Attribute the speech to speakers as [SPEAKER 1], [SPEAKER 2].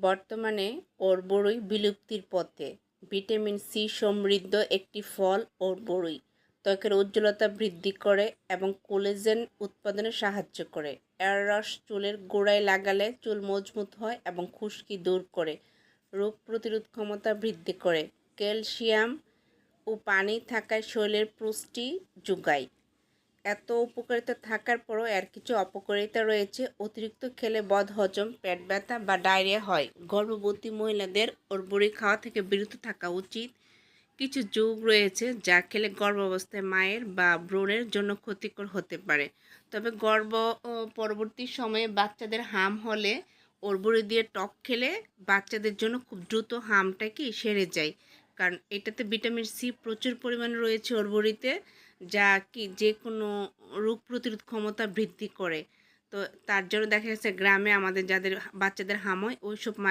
[SPEAKER 1] বর্তমানে ওর বড়ই বিলুপ্তির পথে। ভিটামিন সি সমৃদ্ধ একটি ফল ওর বড়ই। ত্বকের উজ্জ্বলতা বৃদ্ধি করে এবং কোলেজেন উৎপাদনে সাহায্য করে। এর রস চুলের গোড়ায় লাগালে চুল মজবুত হয় এবং খুশকি দূর করে। রোগ প্রতিরোধ ক্ষমতা বৃদ্ধি করে। ক্যালসিয়াম ও পানি থাকায় শরীরের পুষ্টি যোগায়। এত উপকারিতা থাকার পরও এর কিছু অপকারিতা রয়েছে। অতিরিক্ত খেলে বদ হজম, পেট ব্যথা বা ডায়রিয়া হয়। গর্ভবতী মহিলাদের ওর বড়ি খাওয়া থেকে বিরত থাকা উচিত। কিছু যোগ রয়েছে যা খেলে গর্ভাবস্থায় মায়ের বা ব্রণের জন্য ক্ষতিকর হতে পারে। তবে গর্ভ পরবর্তী সময়ে বাচ্চাদের হাম হলে ওরবড়ি দিয়ে টক খেলে বাচ্চাদের জন্য খুব দ্রুত হামটা কি সেরে যায়। কারণ এটাতে ভিটামিন সি প্রচুর পরিমাণে রয়েছে ওরবড়িতে যা কি যে কোনো রোগ প্রতিরোধ ক্ষমতা বৃদ্ধি করে। তো তার জন্য দেখা গেছে গ্রামে আমাদের যাদের বাচ্চাদের হাময় ওই ওইসব মা